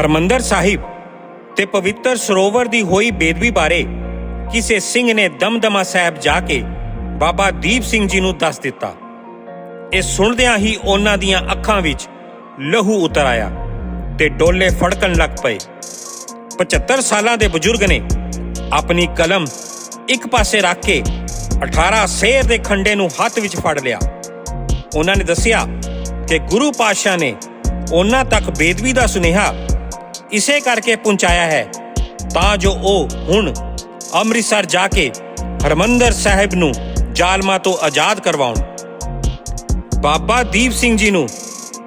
ਹਰਮੰਦਰ ਸਾਹਿਬ ਤੇ ਪਵਿੱਤਰ ਸਰੋਵਰ ਦੀ ਹੋਈ ਬੇਦਬੀ ਬਾਰੇ ਕਿਸੇ ਸਿੰਘ ਨੇ ਦਮਦਮਾ ਸਾਹਿਬ ਜਾ ਕੇ ਬਾਬਾ ਦੀਪ ਸਿੰਘ ਜੀ ਨੂੰ ਦੱਸ ਦਿੱਤਾ। ਇਹ ਸੁਣਦਿਆਂ ਹੀ ਉਹਨਾਂ ਦੀਆਂ ਅੱਖਾਂ ਵਿੱਚ ਲਹੂ ਉਤਰ ਆਇਆ ਤੇ ਡੋਲੇ ਫੜਕਣ ਲੱਗ ਪਏ। 75 ਸਾਲਾਂ ਦੇ ਬਜ਼ੁਰਗ ਨੇ ਆਪਣੀ ਕਲਮ ਇੱਕ ਪਾਸੇ ਰੱਖ ਕੇ 18 ਸ਼ੇਰ ਦੇ ਖੰਡੇ ਨੂੰ ਹੱਥ ਵਿੱਚ ਫੜ ਲਿਆ। ਉਹਨਾਂ ਨੇ ਦੱਸਿਆ ਕਿ ਗੁਰੂ ਪਾਤਸ਼ਾਹ ਨੇ ਉਹਨਾਂ ਤੱਕ ਬੇਦਵੀ ਦਾ ਸੁਨੇਹਾ ਇਸੇ ਕਰਕੇ ਪਹੁੰਚਾਇਆ ਹੈ, ਤਾਂ ਜੋ ਉਹ ਹੁਣ ਅੰਮ੍ਰਿਤਸਰ ਜਾ ਕੇ ਹਰਮੰਦਰ ਸਾਹਿਬ ਨੂੰ ਜਾਲਮਾ ਤੋਂ ਆਜ਼ਾਦ ਕਰਵਾਉਣ। ਬਾਬਾ ਦੀਪ ਸਿੰਘ ਜੀ ਨੂੰ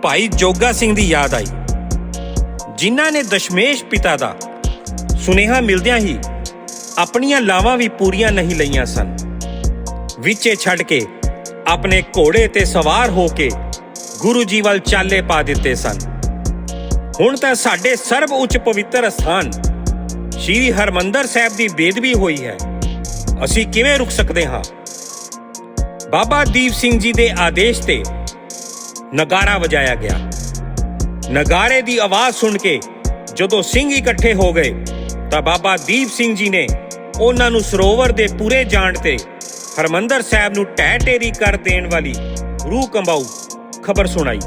ਭਾਈ ਜੋਗਾ ਸਿੰਘ ਦੀ ਯਾਦ ਆਈ। ਜਿਨ੍ਹਾਂ ਨੇ ਦਸ਼ਮੇਸ਼ ਪਿਤਾ ਦਾ ਸੁਨੇਹਾ ਮਿਲਦਿਆਂ ਹੀ ਆਪਣੀਆਂ ਲਾਵਾਂ ਵੀ ਪੂਰੀਆਂ ਨਹੀਂ ਲਈਆਂ ਸਨ। ਵਿੱਚੇ ਛੱਡ ਕੇ ਆਪਣੇ ਘੋੜੇ ਤੇ ਸਵਾਰ ਹੋ ਕੇ ਗੁਰੂ ਜੀ ਵੱਲ ਚਾਲੇ ਪਾ ਦਿੱਤੇ ਸਨ। ਹੁਣ ਤਾਂ ਸਾਡੇ ਸਰਬ ਉੱਚ ਪਵਿੱਤਰ ਸਥਾਨ, ਸ਼੍ਰੀ ਹਰਮੰਦਰ ਸਾਹਿਬ ਦੀ ਬੇਦਬੀ ਹੋਈ ਹੈ। ਅਸੀਂ ਕਿਵੇਂ ਰੁਕ ਸਕਦੇ ਹਾਂ? ਬਾਬਾ ਦੀਪ ਸਿੰਘ ਜੀ ਦੇ ਆਦੇਸ਼ ਤੇ ਨਗਾਰਾ ਵਜਾਇਆ ਗਿਆ। ਨਗਾਰੇ ਦੀ ਆਵਾਜ਼ ਸੁਣ ਕੇ ਜਦੋਂ ਸਿੰਘ ਇਕੱਠੇ ਹੋ ਗਏ, ਤਾਂ ਬਾਬਾ ਦੀਪ ਸਿੰਘ ਜੀ ਨੇ ਉਹਨਾਂ ਨੂੰ ਸਰੋਵਰ ਦੇ ਪੂਰੇ ਜਾਂਡ ਤੇ ਹਰਮੰਦਰ ਸਾਹਿਬ ਨੂੰ ਟਹਿ ਢੇਰੀ ਕਰ ਦੇਣ ਵਾਲੀ ਰੂਹ ਕੰਬਾਊ ਖਬਰ ਸੁਣਾਈ।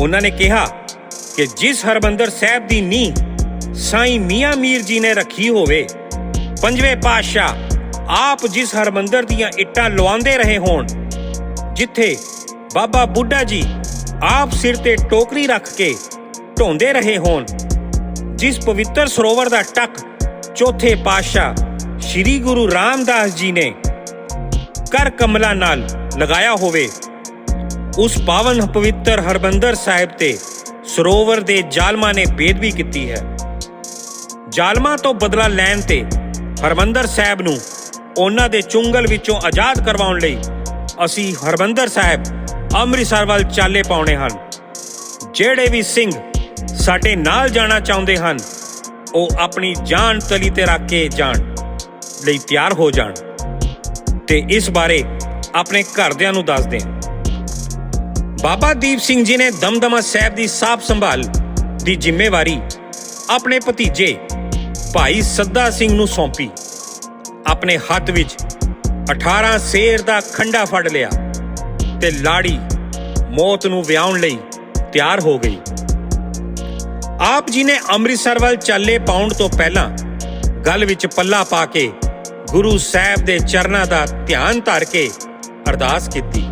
ਉਹਨਾਂ ਨੇ ਕਿਹਾ ਕਿ ਜਿਸ ਹਰਮੰਦਰ ਸਾਹਿਬ ਦੀ ਨੀਂਹ ਸਾਈਂ ਮੀਆਂ ਮੀਰ ਜੀ ਨੇ ਰੱਖੀ ਹੋਵੇ, ਪੰਜਵੇਂ ਪਾਤਸ਼ਾਹ ਆਪ ਜਿਸ ਹਰਮੰਦਰ ਦੀਆਂ ਇੱਟਾਂ ਲਵਾਉਂਦੇ ਰਹੇ ਹੋਣ, ਜਿੱਥੇ ਬਾਬਾ ਬੁੱਢਾ ਜੀ ਆਪ ਸਿਰ ਤੇ ਟੋਕਰੀ ਰੱਖ ਕੇ ਢੋਂਦੇ ਰਹੇ ਹੋਣ, ਜਿਸ ਪਵਿੱਤਰ ਸਰੋਵਰ ਦਾ ਟੱਕ ਚੌਥੇ ਪਾਤਸ਼ਾਹ ਸ੍ਰੀ ਗੁਰੂ ਰਾਮਦਾਸ ਜੀ ਨੇ ਕਰ ਕਮਲਾ ਨਾਲ ਲਗਾਇਆ ਹੋਵੇ, ਉਸ ਪਾਵਨ ਪਵਿੱਤਰ ਹਰਬੰਦਰ ਸਾਹਿਬ ਤੇ ਸਰੋਵਰ ਦੇ ਜ਼ਾਲਮਾਂ ਨੇ ਬੇਦਬੀ ਕੀਤੀ ਹੈ। ਜ਼ਾਲਮਾਂ ਤੋਂ ਬਦਲਾ ਲੈਣ ਤੇ ਹਰਮੰਦਰ ਸਾਹਿਬ ਨੂੰ ਉਹਨਾਂ ਦੇ ਚੁੰਗਲ ਵਿੱਚੋਂ ਆਜ਼ਾਦ ਕਰਵਾਉਣ ਲਈ ਅਸੀਂ ਹਰਮੰਦਰ ਸਾਹਿਬ ਅੰਮ੍ਰਿਤਸਰ ਵੱਲ ਚਾਲੇ ਪਾਉਣੇ ਹਨ। ਜਿਹੜੇ ਵੀ ਸਿੰਘ ਸਾਡੇ ਨਾਲ ਜਾਣਾ ਚਾਹੁੰਦੇ ਹਨ, ਉਹ ਆਪਣੀ ਜਾਨ ਤਲੀ ਤੇ ਰੱਖ ਕੇ ਜਾਣ ਲਈ ਤਿਆਰ ਹੋ ਜਾਣ। ਤੇ ਇਸ ਬਾਰੇ ਆਪਣੇ ਘਰਦਿਆਂ ਨੂੰ ਦੱਸ ਦੇਣ। ਬਾਬਾ ਦੀਪ ਸਿੰਘ ਜੀ ਨੇ ਦਮਦਮਾ ਸਾਹਿਬ ਦੀ ਸਾਫ਼ ਸੰਭਾਲ ਦੀ ਜ਼ਿੰਮੇਵਾਰੀ ਆਪਣੇ ਭਤੀਜੇ ਭਾਈ ਸੱਦਾ ਸਿੰਘ ਨੂੰ ਸੌਂਪੀ। ਆਪਣੇ ਹੱਥ ਵਿੱਚ 18 ਸ਼ੇਰ ਦਾ ਖੰਡਾ ਫੜ ਲਿਆ ਤੇ ਲਾੜੀ ਮੌਤ ਨੂੰ ਵਿਆਉਣ ਲਈ ਤਿਆਰ ਹੋ ਗਈ। ਆਪ ਜੀ ਨੇ ਅੰਮ੍ਰਿਤਸਰ ਵੱਲ ਚੱਲੇ ਪਾਉਣ ਤੋਂ ਪਹਿਲਾਂ ਗਲ ਵਿੱਚ ਪੱਲਾ ਪਾ ਕੇ ਗੁਰੂ ਸਾਹਿਬ ਦੇ ਚਰਨਾਂ ਦਾ ਧਿਆਨ ਧਰ ਕੇ ਅਰਦਾਸ ਕੀਤੀ।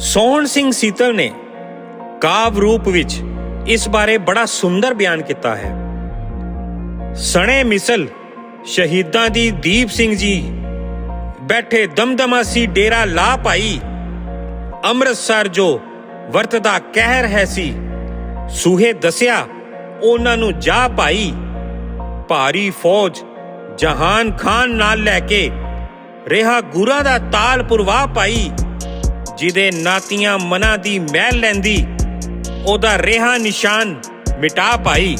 ਸੋਹਣ ਸਿੰਘ ਸੀਤਲ ਨੇ ਕਾਵ ਰੂਪ ਵਿੱਚ ਇਸ ਬਾਰੇ ਬੜਾ ਸੁੰਦਰ ਬਿਆਨ ਕੀਤਾ ਹੈ। ਸਣੇ ਮਿਸਲ ਸ਼ਹੀਦਾਂ ਦੀ ਦੀਪ ਸਿੰਘ ਜੀ ਬੈਠੇ ਦਮਦਮਾਸੀ ਡੇਰਾ ਲਾ ਪਾਈ। ਅੰਮ੍ਰਿਤਸਰ ਜੋ ਵਰਤਦਾ ਕਹਿਰ ਹੈ ਸੀ, ਸੂਹੇ ਦੱਸਿਆ ਉਹਨਾਂ ਨੂੰ ਜਾ ਪਾਈ। ਭਾਰੀ ਫੌਜ ਜਹਾਨ ਖਾਨ ਨਾਲ ਲੈ ਕੇ ਰਿਹਾ ਗੁਰਾਂ ਦਾ ਤਾਲ ਪੁਰਵਾ ਪਾਈ। ਜਿਹਦੇ ਨਾਤੀਆਂ ਮਨਾਂ ਦੀ ਮਹਿਲ ਲੈਂਦੀ, ਉਹਦਾ ਰੇਹਾ ਨਿਸ਼ਾਨ ਮਿਟਾ ਪਾਈ।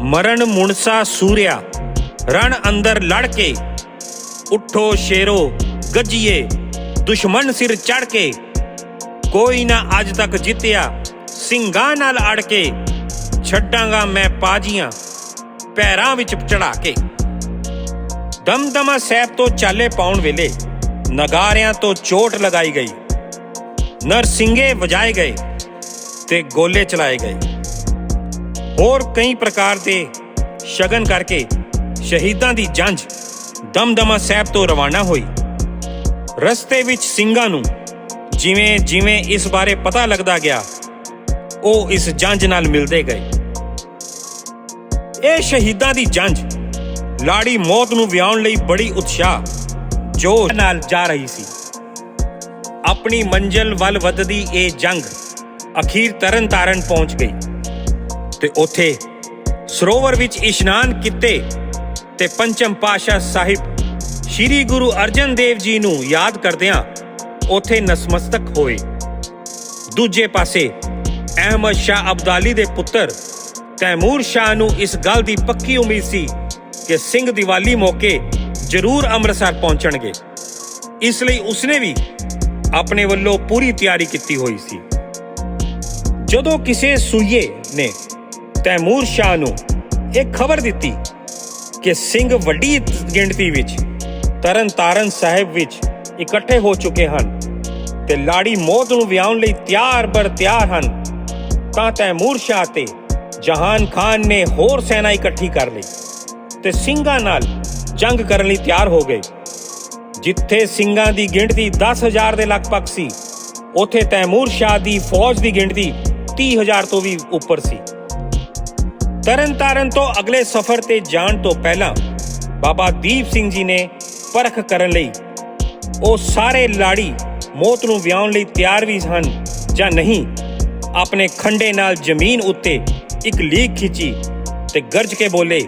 ਮਰਨ ਮੁਨਸਾ ਸੂਰਿਆ, ਰਣ ਅੰਦਰ ਲੜ ਕੇ। ਉਠੋ ਸ਼ੇਰੋ, ਗੱਜੀਏ, ਦੁਸ਼ਮਣ ਸਿਰ ਚੜ ਕੇ। ਕੋਈ ਨਾ ਅੱਜ ਤੱਕ ਜਿੱਤਿਆ, ਸਿੰਘਾਂ ਨਾਲ ਅੜ ਕੇ। ਛੱਡਾਂਗਾ ਮੈਂ ਪਾਜੀਆਂ, ਪੈਰਾਂ ਵਿੱਚ ਚੜਾ ਕੇ। ਦਮਦਮਾ ਸਾਹਿਬ ਤੋਂ ਚਾਲੇ ਪਾਉਣ ਵੇਲੇ ਨਗਾਰਿਆਂ ਤੋਂ ਚੋਟ ਲਗਾਈ ਗਈ। ਨਰਸਿੰਗੇ ਵਜਾਏ ਗਏ ਤੇ ਗੋਲੇ ਚਲਾਏ ਗਏ। ਹੋਰ ਕਈ ਪ੍ਰਕਾਰ ਦੇ ਸ਼ਗਨ ਕਰਕੇ ਸ਼ਹੀਦਾਂ ਦੀ ਜੰਜ ਦਮਦਮਾ ਸਾਹਿਬ ਤੋਂ ਰਵਾਨਾ ਹੋਈ। ਰਸਤੇ ਵਿੱਚ ਸਿੰਘਾਂ ਨੂੰ ਜਿਵੇਂ ਜਿਵੇਂ ਇਸ ਬਾਰੇ ਪਤਾ ਲੱਗਦਾ ਗਿਆ, ਉਹ ਇਸ ਜੰਜ ਨਾਲ ਮਿਲਦੇ ਗਏ। ਇਹ ਸ਼ਹੀਦਾਂ ਦੀ ਜੰਜ ਲਾੜੀ ਮੌਤ ਨੂੰ ਵਿਆਉਣ ਲਈ ਬੜੀ ਉਤਸ਼ਾਹ ਜੋਸ਼ ਨਾਲ ਜਾ ਰਹੀ ਸੀ। ਆਪਣੀ ਮੰਜ਼ਲ ਵੱਲ ਵੱਧਦੀ ਇਹ ਜੰਗ ਅਖੀਰ ਤਰਨ ਪਹੁੰਚ ਗਈ ਤੇ ਉੱਥੇ ਸਰੋਵਰ ਵਿੱਚ ਇਸ਼ਨਾਨ ਕੀਤੇ ਤੇ ਪੰਚਮ ਪਾਸ਼ਾ ਸਾਹਿਬ ਸ੍ਰੀ ਗੁਰੂ ਅਰਜਨ ਦੇਵ ਜੀ ਨੂੰ ਯਾਦ ਕਰਦਿਆਂ ਉੱਥੇ ਨਸਮਸਤਕ ਹੋਏ। ਦੂਜੇ ਪਾਸੇ ਅਹਿਮਦ ਸ਼ਾਹ ਅਬਦਾਲੀ ਦੇ ਪੁੱਤਰ ਤੈਮੂਰ ਸ਼ਾਹ ਨੂੰ ਇਸ ਗੱਲ ਦੀ ਪੱਕੀ ਉਮੀਦ ਸੀ ਕਿ ਸਿੰਘ ਦੀਵਾਲੀ ਮੌਕੇ ਜ਼ਰੂਰ ਅੰਮ੍ਰਿਤਸਰ ਪਹੁੰਚਣਗੇ। ਇਸ ਲਈ ਉਸਨੇ ਵੀ ਆਪਣੇ ਵੱਲੋਂ ਪੂਰੀ ਤਿਆਰੀ ਕੀਤੀ ਹੋਈ ਸੀ। ਜਦੋਂ ਕਿਸੇ ਸੂਈਏ ਨੇ ਤੈਮੂਰ ਸ਼ਾਹ ਨੂੰ ਇਹ ਖਬਰ ਦਿੱਤੀ ਕਿ ਸਿੰਘ ਵੱਡੀ ਗਿਣਤੀ ਵਿੱਚ ਤਰਨ ਤਾਰਨ ਸਾਹਿਬ ਵਿੱਚ ਇਕੱਠੇ ਹੋ ਚੁੱਕੇ ਹਨ ਤੇ ਲਾੜੀ ਮੌਤ ਨੂੰ ਵਿਆਹਣ ਲਈ ਤਿਆਰ ਬਰ ਤਿਆਰ ਹਨ, ਤਾਂ ਤੈਮੂਰ ਸ਼ਾਹ ਤੇ ਜਹਾਨ ਖਾਨ ਨੇ ਹੋਰ ਸੈਨਾ ਇਕੱਠੀ ਕਰ ਲਈ ਤੇ ਸਿੰਘਾਂ ਨਾਲ ਜੰਗ ਕਰਨ ਲਈ ਤਿਆਰ ਹੋ ਗਏ। ਜਿੱਥੇ ਸਿੰਘਾਂ ਦੀ ਗਿਣਤੀ 10000 ਦੇ ਲਗਭਗ ਸੀ, ਉੱਥੇ ਤੈਮੂਰ ਸ਼ਾਹ ਦੀ ਫੌਜ ਦੀ ਗਿਣਤੀ 30000 ਤੋਂ ਵੀ ਉੱਪਰ ਸੀ। ਤਰਨਤਾਰਨ ਤੋਂ ਅਗਲੇ ਸਫ਼ਰ ਤੇ ਜਾਣ ਤੋਂ ਪਹਿਲਾਂ ਬਾਬਾ ਦੀਪ ਸਿੰਘ ਜੀ ਨੇ ਪਰਖ ਕਰਨ ਲਈ ਉਹ ਸਾਰੇ ਲਾੜੀ ਮੌਤ ਨੂੰ ਵਿਆਹਣ ਲਈ ਤਿਆਰ ਵੀ ਹਨ ਜਾਂ ਨਹੀਂ, ਆਪਣੇ ਖੰਡੇ ਨਾਲ ਜ਼ਮੀਨ ਉੱਤੇ ਇੱਕ ਲੀਕ ਖਿੱਚੀ ਤੇ ਗਰਜ ਕੇ ਬੋਲੇ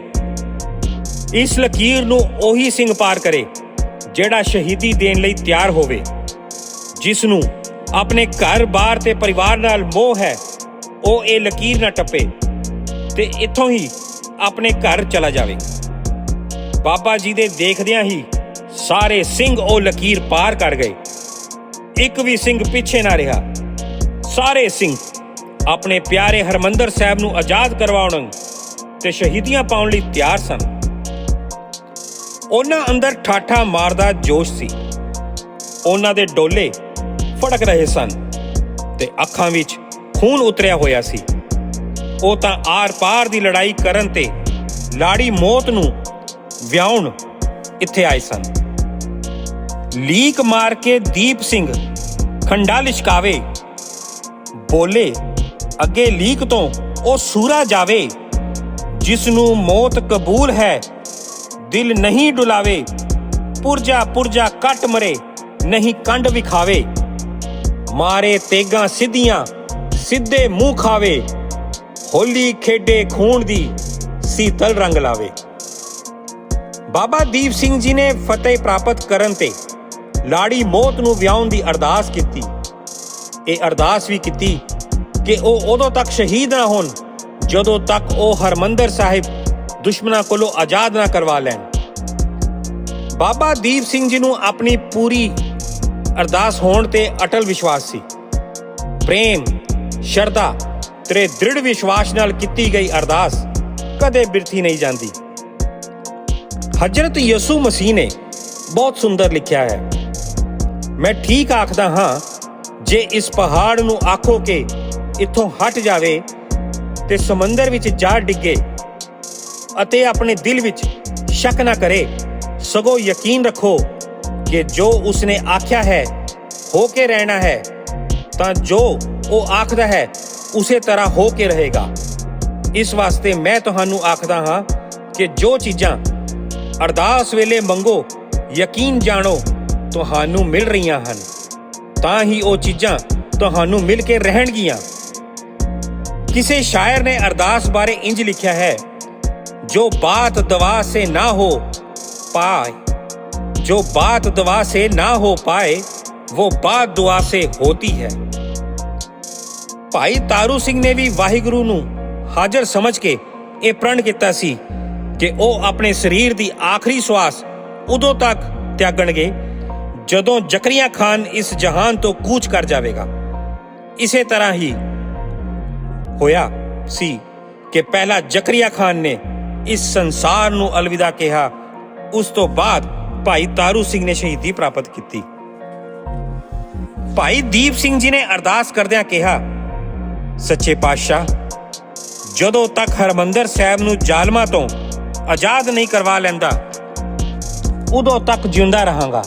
ਇਸ ਲਕੀਰ ਨੂੰ ਉਹੀ ਸਿੰਘ ਪਾਰ ਕਰੇ, ਜਿਹੜਾ ਸ਼ਹੀਦੀ ਦੇਣ ਲਈ ਤਿਆਰ ਹੋਵੇ, ਜਿਸ ਨੂੰ ਆਪਣੇ ਘਰ-ਬਾਰ ਤੇ ਪਰਿਵਾਰ ਨਾਲ ਮੋਹ ਹੈ, ਉਹ ਇਹ ਲਕੀਰ ਨਾ ਟੱਪੇ ਤੇ ਇੱਥੋਂ ਹੀ ਆਪਣੇ ਘਰ ਚਲਾ ਜਾਵੇ। ਬਾਬਾ ਜੀ ਦੇ ਦੇਖਦਿਆਂ ਹੀ ਸਾਰੇ ਸਿੰਘ ਉਹ ਲਕੀਰ ਪਾਰ ਕਰ ਗਏ। ਇੱਕ ਵੀ ਸਿੰਘ ਪਿੱਛੇ ਨਾ ਰਿਹਾ। ਸਾਰੇ ਸਿੰਘ ਆਪਣੇ ਪਿਆਰੇ ਹਰਮੰਦਰ ਸਾਹਿਬ ਨੂੰ ਆਜ਼ਾਦ ਕਰਵਾਉਣ ਤੇ ਸ਼ਹੀਦੀਆਂ ਪਾਉਣ ਲਈ ਤਿਆਰ ਸਨ। ਉਹਨਾਂ ਅੰਦਰ ਠਾਠਾ ਮਾਰਦਾ ਜੋਸ਼ ਸੀ। ਉਹਨਾਂ ਦੇ ਡੋਲੇ ਫੜਕ ਰਹੇ ਸਨ ਤੇ ਅੱਖਾਂ ਵਿੱਚ ਖੂਨ ਉਤਰਿਆ ਹੋਇਆ ਸੀ। ਉਹ ਤਾਂ ਆਰ-ਪਾਰ ਦੀ ਲੜਾਈ ਕਰਨ ਤੇ ਲਾੜੀ ਮੌਤ ਨੂੰ ਵਿਆਉਣ ਇੱਥੇ ਆਏ ਸਨ। ਲੀਕ ਮਾਰ ਕੇ ਦੀਪ ਸਿੰਘ ਖੰਡਾ ਲਿਸ਼ਕਾਵੇ, ਬੋਲੇ, ਅੱਗੇ ਲੀਕ ਤੋਂ ਉਹ ਸੂਰਾ ਜਾਵੇ ਜਿਸ ਨੂੰ ਮੌਤ ਕਬੂਲ ਹੈ ਦਿਲ ਨਹੀਂ ਡੁਲਾਵੇ, ਪੁਰਜਾ ਪੁਰਜਾ ਕੱਟ ਮਰੇ, ਨਹੀਂ ਕੰਡ ਵਿਖਾਵੇ। ਮਾਰੇ ਤੇਗਾ ਸਿੱਧੀਆਂ, ਸਿੱਧੇ ਮੂੰਹ ਖਾਵੇ। ਹੋਲੀ ਖੇਡੇ ਖੂਨ ਦੀ ਸੀਤਲ ਰੰਗ ਲਾਵੇ। ਬਾਬਾ ਦੀਪ ਸਿੰਘ ਜੀ ਨੇ ਫਤਿਹ ਪ੍ਰਾਪਤ ਕਰਨ ਤੇ ਲਾੜੀ ਮੌਤ ਨੂੰ ਵਿਆਉਣ ਦੀ ਅਰਦਾਸ ਕੀਤੀ। ਇਹ ਅਰਦਾਸ ਵੀ ਕੀਤੀ ਕਿ ਉਹ ਉਦੋਂ ਤੱਕ ਸ਼ਹੀਦ ਨਾ ਹੋਣ, ਜਦੋਂ ਤੱਕ ਉਹ ਹਰਮੰਦਰ ਸਾਹਿਬ ਦੁਸ਼ਮਣਾਂ ਕੋਲੋਂ ਆਜ਼ਾਦ ਨਾ ਕਰਵਾ ਲੈਣ। ਬਾਬਾ ਦੀਪ ਸਿੰਘ ਜੀ ਨੂੰ ਆਪਣੀ ਪੂਰੀ ਅਰਦਾਸ ਹੋਣ ਤੇ ਅਟਲ ਵਿਸ਼ਵਾਸ ਸੀ। ਪ੍ਰੇਮ, ਸ਼ਰਧਾ ਤੇ ਦ੍ਰਿੜ ਵਿਸ਼ਵਾਸ ਨਾਲ ਕੀਤੀ ਗਈ ਅਰਦਾਸ ਕਦੇ ਬਿਰਥੀ ਨਹੀਂ ਜਾਂਦੀ। ਹਜ਼ਰਤ ਯਿਸੂ ਮਸੀਹ ਨੇ ਬਹੁਤ ਸੁੰਦਰ ਲਿਖਿਆ ਹੈ। ਮੈਂ ਠੀਕ ਆਖਦਾ ਹਾਂ, ਜੇ ਇਸ ਪਹਾੜ ਨੂੰ ਆਖੋ ਕਿ ਇੱਥੋਂ ਹਟ ਜਾਵੇ ਤੇ ਸਮੁੰਦਰ ਵਿੱਚ ਜਾ ਡਿੱਗੇ ਅਤੇ ਆਪਣੇ ਦਿਲ ਵਿੱਚ ਸ਼ੱਕ ਨਾ ਕਰੇ। ਸਗੋਂ ਯਕੀਨ ਰੱਖੋ ਕਿ ਜੋ ਉਸਨੇ ਆਖਿਆ ਹੈ, ਹੋ ਕੇ ਰਹਿਣਾ ਹੈ, ਤਾਂ ਜੋ ਉਹ ਆਖਦਾ ਹੈ, ਉਸੇ ਤਰ੍ਹਾਂ ਹੋ ਕੇ ਰਹੇਗਾ। ਇਸ ਵਾਸਤੇ ਮੈਂ ਤੁਹਾਨੂੰ ਆਖਦਾ ਹਾਂ ਕਿ ਜੋ ਚੀਜ਼ਾਂ ਅਰਦਾਸ ਵੇਲੇ ਮੰਗੋ, ਯਕੀਨ ਜਾਣੋ, ਤੁਹਾਨੂੰ ਮਿਲ ਰਹੀਆਂ ਹਨ। ਤਾਂ ਹੀ ਉਹ ਚੀਜ਼ਾਂ ਤੁਹਾਨੂੰ ਮਿਲ ਕੇ ਰਹਿਣਗੀਆਂ। ਕਿਸੇ ਸ਼ਾਇਰ ਨੇ ਅਰਦਾਸ ਬਾਰੇ ਇੰਜ ਲਿਖਿਆ ਹੈ ਜੋ ਬਾਤ ਦਵਾ ਸੇ ਨਾ ਹੋ ਪਾਏ ਜੋ ਬਾਤ दवा से ना हो पाए वो बात दुआ से होती है ਭਾਈ ਤਾਰੂ ਸਿੰਘ ਨੇ ਵੀ ਵਾਹਿਗੁਰੂ ਨੂੰ ਹਾਜ਼ਰ ਸਮਝ ਕੇ ਇਹ ਪ੍ਰਣ ਕੀਤਾ ਸੀ ਕਿ ਉਹ ਆਪਣੇ ਸਰੀਰ ਦੀ ਆਖਰੀ ਸਵਾਸ ਉਦੋਂ ਤੱਕ ਤਿਆਗਣਗੇ ਜਦੋਂ ਜ਼ਕਰੀਆ ਖਾਨ ਇਸ ਜਹਾਨ ਤੋਂ ਕੂਚ ਕਰ ਜਾਵੇਗਾ ਇਸੇ ਤਰ੍ਹਾਂ ਹੀ ਹੋਇਆ ਸੀ ਕਿ ਪਹਿਲਾ ਜ਼ਕਰੀਆ ਖਾਨ ਨੇ ਇਸ ਸੰਸਾਰ ਨੂੰ ਅਲਵਿਦਾ ਕਿਹਾ, ਉਸ ਤੋਂ ਬਾਅਦ ਭਾਈ ਤਾਰੂ ਸਿੰਘ ਨੇ ਸ਼ਹੀਦੀ ਪ੍ਰਾਪਤ ਕੀਤੀ। ਭਾਈ ਦੀਪ ਸਿੰਘ ਜੀ ਨੇ ਅਰਦਾਸ ਕਰਦਿਆਂ ਕਿਹਾ, ਸੱਚੇ ਪਾਤਸ਼ਾਹ, ਜਦੋਂ ਤੱਕ ਹਰਮੰਦਰ ਸਾਹਿਬ ਨੂੰ ਜ਼ਾਲਮਾਂ ਤੋਂ ਆਜ਼ਾਦ ਨਹੀਂ ਕਰਵਾ ਲੈਂਦਾ, ਉਦੋਂ ਤੱਕ ਜਿਉਂਦਾ ਰਹਾਂਗਾ।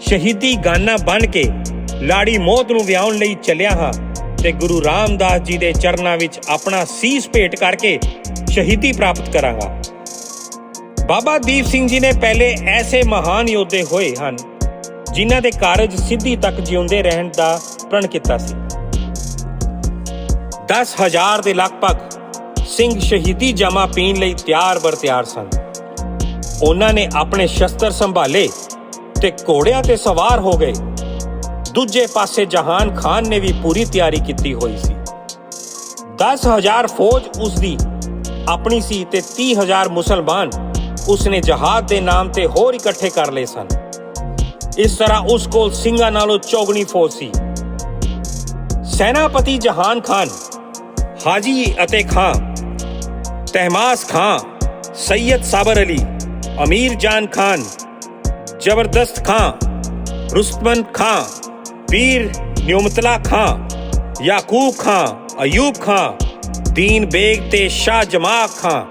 ਸ਼ਹੀਦੀ ਗਾਨਾ ਬਣ ਕੇ ਲਾੜੀ ਮੌਤ ਨੂੰ ਵਿਆਉਣ ਲਈ ਚੱਲਿਆ ਹਾਂ ਤੇ ਗੁਰੂ ਰਾਮਦਾਸ ਜੀ ਦੇ ਚਰਨਾਂ ਵਿੱਚ ਆਪਣਾ ਸੀਸ ਭੇਟ ਕਰਕੇ ਸ਼ਹੀਦੀ ਪ੍ਰਾਪਤ ਕਰਾਂਗਾ। ਬਾਬਾ ਦੀਪ ਸਿੰਘ ਜੀ ਨੇ ਪਹਿਲੇ ਐਸੇ ਮਹਾਨ ਯੋਧੇ ਹੋਏ ਹਨ, ਜਿਨ੍ਹਾਂ ਦੇ ਕਾਰਜ ਸਿੱਧੀ ਤੱਕ ਜਿਉਂਦੇ ਰਹਿਣ ਦਾ ਪ੍ਰਣ ਕੀਤਾ ਸੀ। 10000 ਦੇ ਲਗਭਗ ਸਿੰਘ ਸ਼ਹੀਦੀ ਜਮਾ ਪੀਣ ਲਈ ਤਿਆਰ ਬਰ ਤਿਆਰ ਸਨ। ਉਹਨਾਂ ਨੇ ਆਪਣੇ ਸ਼ਸਤਰ ਸੰਭਾਲੇ ਤੇ ਘੋੜਿਆਂ ਤੇ ਸਵਾਰ ਹੋ ਗਏ। ਦੂਜੇ ਪਾਸੇ ਜਹਾਨ ਖਾਨ ਨੇ ਵੀ ਪੂਰੀ ਤਿਆਰੀ ਕੀਤੀ ਹੋਈ ਸੀ। 10000 ਫੌਜ ਉਸ ਦੀ ਆਪਣੀ ਸੀ ਤੇ 30000 ਮੁਸਲਮਾਨ ਉਸਨੇ ਜਹਾਦ ਦੇ ਨਾਮ ਤੇ ਹੋਰ ਇਕੱਠੇ ਕਰ ਲਏ ਸਨ। ਇਸ ਤਰ੍ਹਾਂ ਉਸ ਕੋਲ ਸਿੰਘਾਂ ਨਾਲੋਂ ਚੌਗਣੀ ਫੌਜ ਸੀ। ਸੈਨਾਪਤੀ ਜਹਾਨ ਖਾਨ, ਹਾਜੀ ਅਤੇ ਖਾਂ, ਤਹਿਮਾਸ ਖਾਂ ਸੈਦ ਸਾਬਰ ਅਲੀ, ਅਮੀਰ ਜਾਨ ਖਾਨ, ਜ਼ਬਰਦਸਤ ਖਾਂ, ਰੁਸਤਮਨ ਖਾਂ, ਪੀਰ ਨਿਉਮਤਲਾ ਖਾਂ, ਯਾਕੂਬ ਖਾਂ, ਅਯੂਬ ਖਾਂ ਦੀਨ ਬੇਗ ਤੇ ਸ਼ਾਹ ਜਮਾ ਖਾਂ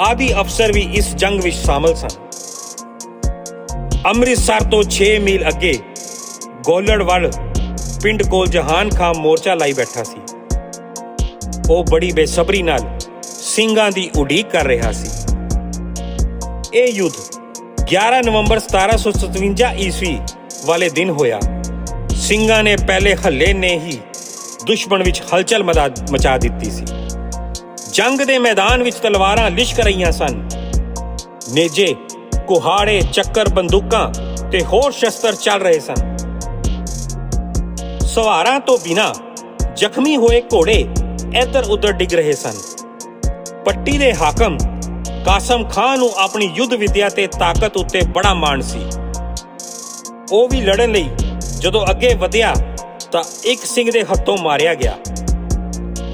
ਆਦਿ ਅਫਸਰ ਵੀ ਇਸ ਜੰਗ ਵਿੱਚ ਸ਼ਾਮਲ ਸਨ ਅੰਮ੍ਰਿਤਸਰ ਤੋਂ 6 ਮੀਲ ਅੱਗੇ ਗੋਲੜਵੜ ਪਿੰਡ ਕੋਲ ਜਹਾਨ ਖਾਂ ਮੋਰਚਾ ਲਾਈ ਬੈਠਾ ਸੀ ਉਹ ਬੜੀ ਬੇਸਬਰੀ ਨਾਲ ਸਿੰਘਾਂ ਦੀ ਉਡੀਕ ਕਰ ਰਿਹਾ ਸੀ ਇਹ ਯੁੱਧ 11 ਨਵੰਬਰ 1757 ਈਸਵੀ ਵਾਲੇ ਦਿਨ ਹੋਇਆ ਸਿੰਘਾਂ ਨੇ ਪਹਿਲੇ ਹੱਲੇ ਨੇ ਹੀ ਦੁਸ਼ਮਣ ਵਿੱਚ ਹਲਚਲ ਮਦਾ- ਮਚਾ ਦਿੱਤੀ ਸੀ ਜੰਗ ਦੇ ਮੈਦਾਨ ਵਿੱਚ ਤਲਵਾਰਾਂ ਲਿਸ਼ਕ ਰਹੀਆਂ ਸਨ। ਨੇਜੇ, ਕੁਹਾੜੇ, ਚੱਕਰ, ਬੰਦੂਕਾਂ ਤੇ ਹੋਰ ਸ਼ਸਤਰ ਚੱਲ ਰਹੇ ਸਨ। ਸਵਾਰਾਂ ਤੋਂ ਬਿਨਾ ਜ਼ਖਮੀ ਹੋਏ ਘੋੜੇ ਇੱਧਰ ਉੱਧਰ ਡਿੱਗ ਰਹੇ ਸਨ। ਪੱਟੀ ਦੇ ਹਾਕਮ ਕਾਸਮ ਖਾਨ ਨੂੰ ਆਪਣੀ ਯੁੱਧ ਵਿਦਿਆ ਤੇ ਤਾਕਤ ਉੱਤੇ ਬੜਾ ਮਾਣ ਸੀ। ਉਹ ਵੀ ਲੜਨ ਲਈ ਜਦੋਂ ਅੱਗੇ ਵਧਿਆ ਤਾਂ ਇੱਕ ਸਿੰਘ ਦੇ ਹੱਥੋਂ ਮਾਰਿਆ ਗਿਆ।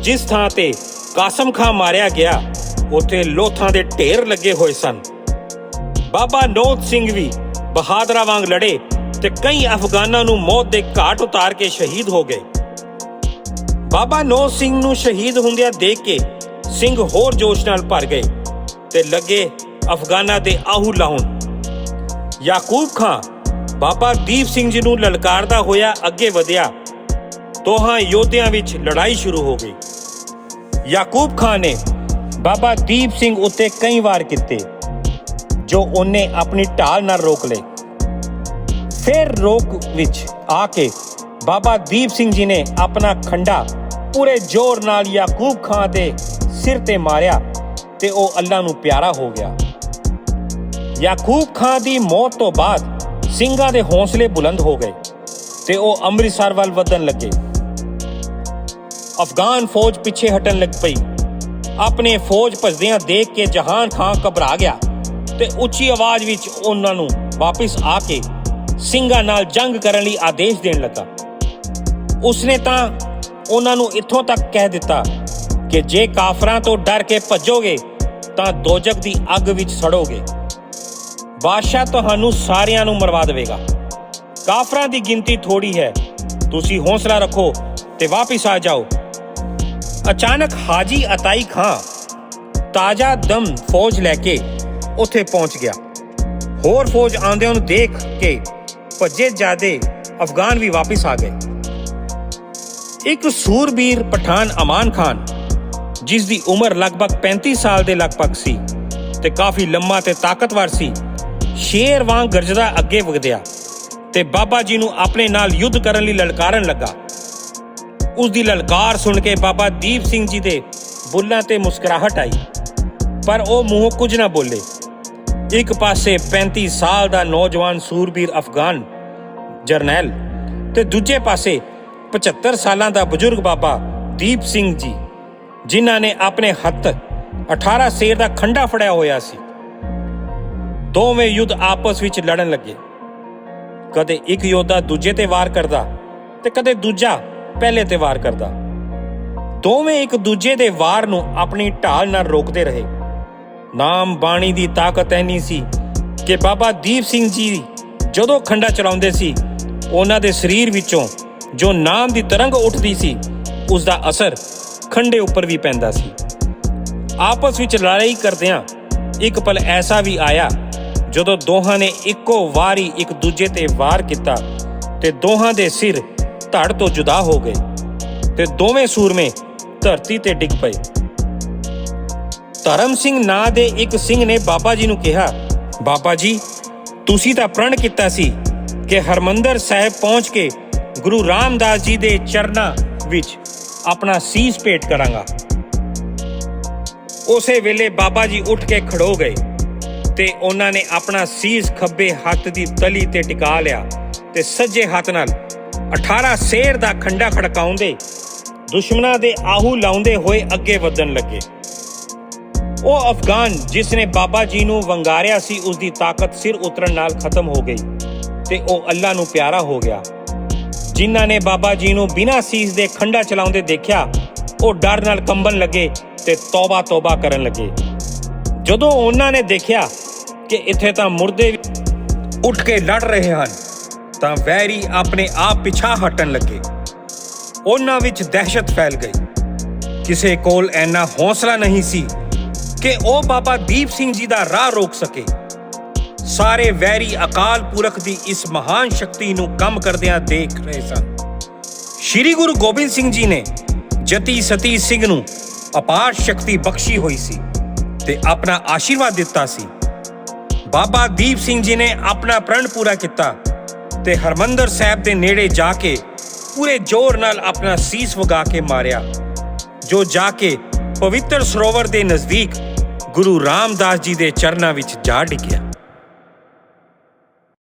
ਜਿਸ ਥਾਂ ਤੇ ਕਾਸਮ ਖਾਂ ਮਾਰਿਆ ਗਿਆ। ਉੱਥੇ ਲੋਥਾਂ ਦੇ ਢੇਰ ਲੱਗੇ ਹੋਏ ਸਨ। ਬਾਬਾ ਨੋਦ ਸਿੰਘ ਵੀ ਬਹਾਦਰਾਂ ਵਾਂਗ ਲੜੇ ਤੇ ਕਈ ਅਫਗਾਨਾਂ ਨੂੰ ਮੌਤ ਦੇ ਘਾਟ ਉਤਾਰ ਕੇ ਸ਼ਹੀਦ ਹੋ ਗਏ। ਬਾਬਾ ਨੋਦ ਸਿੰਘ ਨੂੰ ਸ਼ਹੀਦ ਹੁੰਦਿਆਂ ਦੇਖ ਕੇ ਸਿੰਘ ਹੋਰ ਜੋਸ਼ ਨਾਲ ਭਰ ਗਏ ਤੇ ਲੱਗੇ ਅਫਗਾਨਾਂ ਦੇ ਆਹੂ ਲਾਉਣ ਯਾਕੂਬ ਖਾਂ, ਬਾਬਾ ਦੀਪ ਸਿੰਘ ਜੀ ਨੂੰ ਲਲਕਾਰਦਾ ਹੋਇਆ ਅੱਗੇ ਵਧਿਆ। ਦੋਹਾਂ ਯੋਧਿਆਂ ਵਿੱਚ ਲੜਾਈ ਸ਼ੁਰੂ ਹੋ ਗਈ। ਯਾਕੂਬ ਖਾਨ ਨੇ ਬਾਬਾ ਦੀਪ ਸਿੰਘ ਉੱਤੇ ਕਈ ਵਾਰ ਕੀਤੇ, ਜੋ ਉਹਨੇ ਆਪਣੀ ਢਾਲ ਨਾਲ ਰੋਕ ਲਏ। ਫਿਰ ਰੋਕ ਵਿੱਚ ਆ ਕੇ ਬਾਬਾ ਦੀਪ ਸਿੰਘ ਜੀ ਨੇ ਆਪਣਾ ਖੰਡਾ ਪੂਰੇ ਜ਼ੋਰ ਨਾਲ ਯਾਕੂਬ ਖਾਨ ਦੇ ਸਿਰ ਤੇ ਮਾਰਿਆ ਤੇ ਉਹ ਅੱਲਾ ਨੂੰ ਪਿਆਰਾ ਹੋ ਗਿਆ। ਯਾਕੂਬ ਖਾਨ ਦੀ ਮੌਤ ਤੋਂ ਬਾਅਦ ਸਿੰਘਾਂ ਦੇ ਹੌਸਲੇ ਬੁਲੰਦ ਹੋ ਗਏ ਤੇ ਉਹ ਅੰਮ੍ਰਿਤਸਰ ਵੱਲ ਵਧਣ ਲੱਗੇ। ਅਫਗਾਨ ਫੌਜ ਪਿੱਛੇ ਹਟਣ ਲੱਗ ਪਈ। ਆਪਣੇ ਫੌਜ ਭਜਦਿਆਂ ਦੇਖ ਕੇ ਜਹਾਨ ਖਾਨ ਘਬਰਾ ਗਿਆ ਤੇ ਉੱਚੀ ਆਵਾਜ਼ ਵਿੱਚ ਉਹਨਾਂ ਨੂੰ ਵਾਪਸ ਆ ਕੇ ਸਿੰਘਾਂ ਨਾਲ ਜੰਗ ਕਰਨ ਲਈ ਆਦੇਸ਼ ਦੇਣ ਲੱਗਾ। ਉਸਨੇ ਤਾਂ ਉਹਨਾਂ ਨੂੰ ਇੱਥੋਂ ਤੱਕ ਕਹਿ ਦਿੱਤਾ ਕਿ ਜੇ ਕਾਫਰਾਂ ਤੋਂ ਡਰ ਕੇ ਭੱਜੋਗੇ ਤਾਂ ਦੋਜਕ ਦੀ ਅੱਗ ਵਿੱਚ ਸੜੋਗੇ। ਬਾਦਸ਼ਾਹ ਤੁਹਾਨੂੰ ਸਾਰਿਆਂ ਨੂੰ ਮਰਵਾ ਦੇਵੇਗਾ। ਕਾਫਰਾਂ ਦੀ ਗਿਣਤੀ ਥੋੜੀ ਹੈ। ਤੁਸੀਂ ਹੌਸਲਾ ਰੱਖੋ ਤੇ ਵਾਪਸ ਆ ਜਾਓ। ਅਚਾਨਕ ਹਾਜੀ ਅਤਾਈ ਖਾਂ ਤਾਜ਼ਾ ਦਮ ਫੌਜ ਲੈ ਕੇ ਉੱਥੇ ਪਹੁੰਚ ਗਿਆ। ਹੋਰ ਫੌਜ ਆਂਦਿਆਂ ਨੂੰ ਦੇਖ ਕੇ ਭੱਜੇ ਜਾਦੇ ਅਫਗਾਨ ਵੀ ਵਾਪਸ ਆ ਗਏ। ਇੱਕ ਸੂਰਬੀਰ ਪਠਾਨ ਅਮਾਨ ਖਾਨ, ਜਿਸ ਦੀ ਉਮਰ ਲਗਭਗ 35 ਸਾਲ ਦੇ ਲਗਭਗ ਸੀ ਤੇ ਕਾਫੀ ਲੰਮਾ ਤੇ ਤਾਕਤਵਰ ਸੀ, ਸ਼ੇਰ ਵਾਂਗ ਗਰਜਦਾ ਅੱਗੇ ਵਗਦਿਆ ਤੇ ਬਾਬਾ ਜੀ ਨੂੰ ਆਪਣੇ ਨਾਲ ਯੁੱਧ ਕਰਨ ਲਈ ਲਲਕਾਰਨ ਲੱਗਾ। ਉਸ ਦੀ ਲਲਕਾਰ ਸੁਣ ਕੇ ਬਾਬਾ ਦੀਪ ਸਿੰਘ ਜੀ ਦੇ ਬੁੱਲਾਂ ਤੇ ਮੁਸਕਰਾਹਟ ਆਈ। ਪਰ ਉਹ ਮੂੰਹ ਕੁਝ ਨਾ ਬੋਲੇ। ਇੱਕ ਪਾਸੇ 35 ਸਾਲ ਦਾ ਨੌਜਵਾਨ ਸੂਰਬੀਰ ਅਫਗਾਨ ਜਰਨੈਲ ਤੇ ਦੂਜੇ ਪਾਸੇ 75 ਸਾਲਾਂ ਦਾ ਬਜ਼ੁਰਗ ਬਾਬਾ ਦੀਪ ਸਿੰਘ ਜੀ, ਜਿਨ੍ਹਾਂ ਨੇ ਆਪਣੇ ਹੱਥ 18 ਸੇਰ ਦਾ ਖੰਡਾ ਫੜਿਆ ਹੋਇਆ ਸੀ। ਦੋਵੇਂ ਯੁੱਧ ਆਪਸ ਵਿੱਚ ਲੜਨ ਲੱਗੇ। ਕਦੇ ਇੱਕ ਯੋਧਾ ਦੂਜੇ ਤੇ ਵਾਰ ਕਰਦਾ ਤੇ ਕਦੇ ਦੂਜਾ ਪਹਿਲੇ ਤੇ ਵਾਰ ਕਰਦਾ। ਦੋਵੇਂ ਇੱਕ ਦੂਜੇ ਦੇ ਵਾਰ ਨੂੰ ਆਪਣੀ ਢਾਲ ਨਾਲ ਰੋਕਦੇ ਰਹੇ। ਨਾਮ ਬਾਣੀ ਦੀ ਤਾਕਤ ਐਨੀ ਸੀ ਕਿ ਬਾਬਾ ਦੀਪ ਸਿੰਘ ਜੀ ਜਦੋਂ ਖੰਡਾ ਚਲਾਉਂਦੇ ਸੀ, ਉਹਨਾਂ ਦੇ ਸਰੀਰ ਵਿੱਚੋਂ ਜੋ ਨਾਮ ਦੀ ਤਰੰਗ ਉੱਠਦੀ ਸੀ ਉਸ ਦਾ ਅਸਰ ਖੰਡੇ ਉੱਪਰ ਵੀ ਪੈਂਦਾ ਸੀ। ਆਪਸ ਵਿੱਚ ਲੜਾਈ ਕਰਦਿਆਂ ਇੱਕ ਪਲ ਐਸਾ ਵੀ ਆਇਆ, ਜਦੋਂ ਦੋਹਾਂ ਨੇ ਇੱਕੋ ਵਾਰੀ ਇੱਕ ਦੂਜੇ ਤੇ ਵਾਰ ਕੀਤਾ, ਤੇ ਦੋਹਾਂ ਦੇ ਸਿਰ ਧੜ ਤੋਂ ਜੁਦਾ ਹੋ ਗਏ ਤੇ ਦੋਵੇਂ ਸੂਰਮੇ ਧਰਤੀ ਤੇ ਡਿੱਗ ਪਏ। ਧਰਮ ਸਿੰਘ ਨਾਂ ਦੇ ਇੱਕ ਸਿੰਘ ਨੇ ਬਾਬਾ ਜੀ ਨੂੰ ਕਿਹਾ, ਬਾਬਾ ਜੀ, ਤੁਸੀਂ ਤਾਂ ਪ੍ਰਣ ਕੀਤਾ ਸੀ ਕਿ ਹਰਮੰਦਰ ਸਾਹਿਬ ਪਹੁੰਚ ਕੇ ਗੁਰੂ ਰਾਮਦਾਸ ਜੀ ਦੇ ਚਰਨਾਂ ਵਿੱਚ ਆਪਣਾ ਸੀਸ ਭੇਟ ਕਰਾਂਗਾ। ਉਸੇ ਵੇਲੇ ਬਾਬਾ ਜੀ ਉੱਠ ਕੇ ਖੜੋ ਗਏ ਤੇ ਉਹਨਾਂ ਨੇ ਆਪਣਾ ਸੀਸ ਖੱਬੇ ਹੱਥ ਦੀ ਤਲੀ ਤੇ ਟਿਕਾ ਲਿਆ ਤੇ ਸੱਜੇ ਹੱਥ ਨਾਲ 18 ਸੇਰ ਦਾ ਖੰਡਾ ਖੜਕਾਉਂਦੇ, ਦੁਸ਼ਮਣਾਂ ਦੇ ਆਹੂ ਲਾਉਂਦੇ ਹੋਏ ਅੱਗੇ ਵਧਣ ਲੱਗੇ। ਉਹ ਅਫਗਾਨ ਜਿਸ ਨੇ ਬਾਬਾ ਜੀ ਨੂੰ ਵੰਗਾਰਿਆ ਸੀ, ਉਸ ਦੀ ਤਾਕਤ ਸਿਰ ਉਤਰਨ ਨਾਲ ਖਤਮ ਹੋ ਗਈ ਤੇ ਉਹ ਅੱਲਾ ਨੂੰ ਪਿਆਰਾ ਹੋ ਗਿਆ। ਜਿਨ੍ਹਾਂ ਨੇ ਬਾਬਾ ਜੀ ਨੂੰ ਬਿਨਾਂ ਸੀਸ ਦੇ ਖੰਡਾ ਚਲਾਉਂਦੇ ਦੇਖਿਆ, ਉਹ ਡਰ ਨਾਲ ਕੰਬਣ ਲੱਗੇ ਤੇ ਤੌਬਾ ਤੌਬਾ ਕਰਨ ਲੱਗੇ। ਜਦੋਂ ਉਹਨਾਂ ਨੇ ਦੇਖਿਆ ਕਿ ਇੱਥੇ ਤਾਂ ਮੁਰਦੇ ਉੱਠ ਕੇ ਲੜ ਰਹੇ ਹਨ। ਤਾਂ ਵੈਰੀ ਆਪਣੇ ਆਪ ਪਿਛਾ ਹਟਣ ਲੱਗੇ। ਉਹਨਾਂ ਵਿੱਚ ਦਹਿਸ਼ਤ ਫੈਲ ਗਈ। ਕਿਸੇ ਕੋਲ ਐਨਾ ਹੌਸਲਾ ਨਹੀਂ ਸੀ ਕਿ ਉਹ ਬਾਬਾ ਦੀਪ ਸਿੰਘ ਜੀ ਦਾ ਰਾਹ ਰੋਕ ਸਕੇ। ਸਾਰੇ ਵੈਰੀ ਅਕਾਲ ਪੁਰਖ ਦੀ ਇਸ ਮਹਾਨ ਸ਼ਕਤੀ ਨੂੰ ਕੰਮ ਕਰਦਿਆਂ ਦੇਖ ਰਹੇ ਸਨ। ਸ਼੍ਰੀ ਗੁਰੂ ਗੋਬਿੰਦ ਸਿੰਘ ਜੀ ਨੇ ਜਤੀ ਸਤੀ ਸਿੰਘ ਨੂੰ ਅਪਾਰ ਸ਼ਕਤੀ ਬਖਸ਼ੀ ਹੋਈ ਸੀ ਤੇ ਆਪਣਾ ਆਸ਼ੀਰਵਾਦ ਦਿੱਤਾ ਸੀ। ਬਾਬਾ ਦੀਪ ਸਿੰਘ ਜੀ ਨੇ ਆਪਣਾ ਪ੍ਰਣ ਪੂਰਾ ਕੀਤਾ ਤੇ ਹਰਮੰਦਰ ਸਾਹਿਬ ਦੇ ਨੇੜੇ ਜਾ ਕੇ ਪੂਰੇ ਜ਼ੋਰ ਨਾਲ ਆਪਣਾ ਸੀਸ ਵਗਾ ਕੇ ਮਾਰਿਆ, ਜੋ ਜਾ ਕੇ ਪਵਿੱਤਰ ਸਰੋਵਰ ਦੇ ਨਜ਼ਦੀਕ ਗੁਰੂ ਰਾਮਦਾਸ ਜੀ ਦੇ ਚਰਨਾਂ ਵਿੱਚ ਜਾ ਡਿੱਗਿਆ।